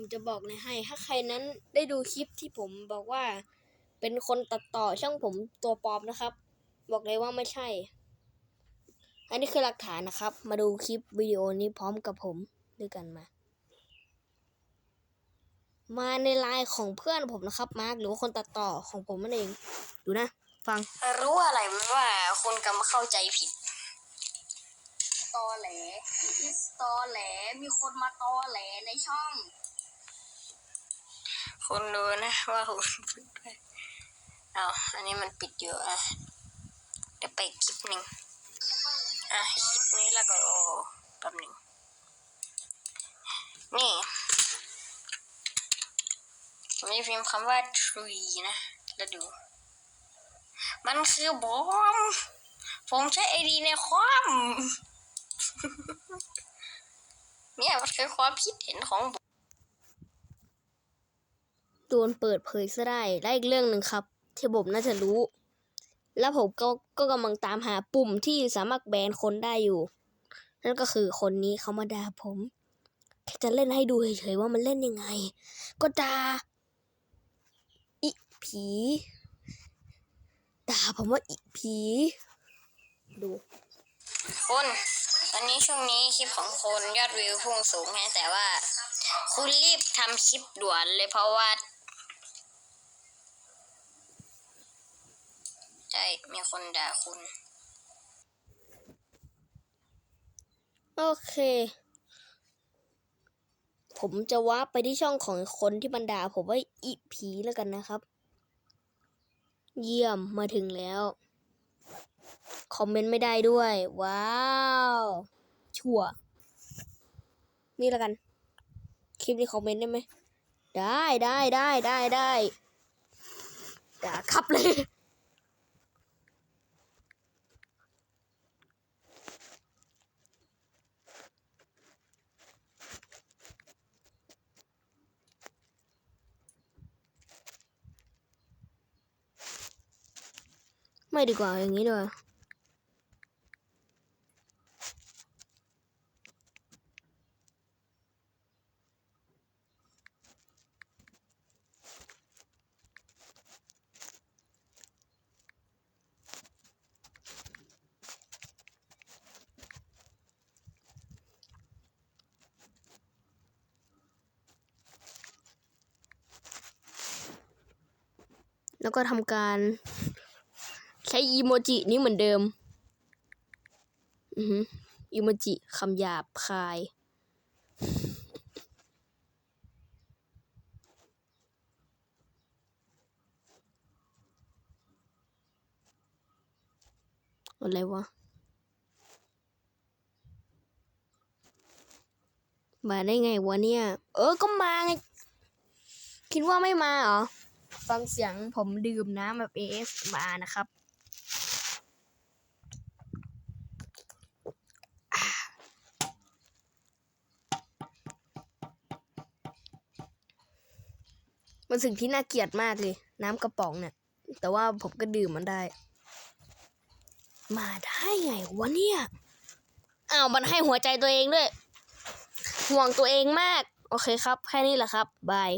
ผมจะบอกเลยให้ ถ้าใครนั้นได้ดูคลิปที่ผมบอกว่า เป็นคนตัดต่อช่องผมตัวปลอมนะครับ บอกเลยว่าไม่ใช่ อันนี้คือหลักฐานนะครับ มาดูคลิปวิดีโอนี้พร้อมกับผมด้วยกันมา มาในไลน์ของเพื่อนผมนะครับ มาร์กหรือว่าคนตัดต่อของผมนั่นเอง ดูนะ ฟัง รู้อะไรไหมว่าคุณกำลังเข้าใจผิดตอแหลอิสตอแหล มีคนมาตอแหลในช่อง คุณดูนะว่าคุณพูดไปเอาอันนี้มันปิดอยู่อะเดี๋ยวไปคลิปหนึ่งอะคลิปนี้แล้วก็โอ้แป๊บหนึ่งนี่ผมจะพิมพ์คำว่า tree นะ แล้วดู มันคือบอม ผมใช้ไอดีในความเนี่ยมันคือความคิดเห็นของผม โดนเปิดเผยซะได้และอีกเรื่องหนึ่งครับ ที่ผมน่าจะรู้ แล้วผมก็ก็กำลังตามหาปุ่มที่สามารถแบนคนได้อยู่ นั่นก็คือคนนี้เขามาด่าผมแค่จะเล่นให้ดูเฉยๆว่ามันเล่นยังไง ก็ด่าอีผีด่าผมว่าอีผี ดูคุณตอนนี้ช่วงนี้คลิปของคุณยอดวิวพุ่งสูงไงแต่ว่า คุณรีบทำคลิปด่วนเลยเพราะว่า ใช่มีคนด่าคุณ โอเค ผมจะวาร์ปไปที่ช่องของคนที่บรรดาผมว่าอีผีแล้วกันนะครับ เยี่ยมมาถึงแล้ว คอมเมนต์ไม่ได้ด้วย ว้าว ชั่ว นี่แล้วกัน คลิปนี้คอมเมนต์ได้ไหม ได้ได้ได้ได้ได้ด่าครับเลย ไม่ดีกว่าอย่างนี้ด้วยแล้วก็ทำการ ใช้อีโมจินี้เหมือนเดิมอือหืออีโมจิคำหยาบคาย อะไรวะ มาได้ไงวะเนี่ย เออ ก็มาไง คิดว่าไม่มาเหรอ ฟังเสียงผมดื่มน้ำแบบ AS มานะครับ มันสิ่งที่น่าเกลียดมากเลย น้ำกระป๋องเนี่ย แต่ว่าผมก็ดื่มมันได้ มาได้ไงวะเนี่ยอ้าวมันให้หัวใจตัวเองด้วย ห่วงตัวเองมาก โอเคครับ แค่นี้แหละครับ บาย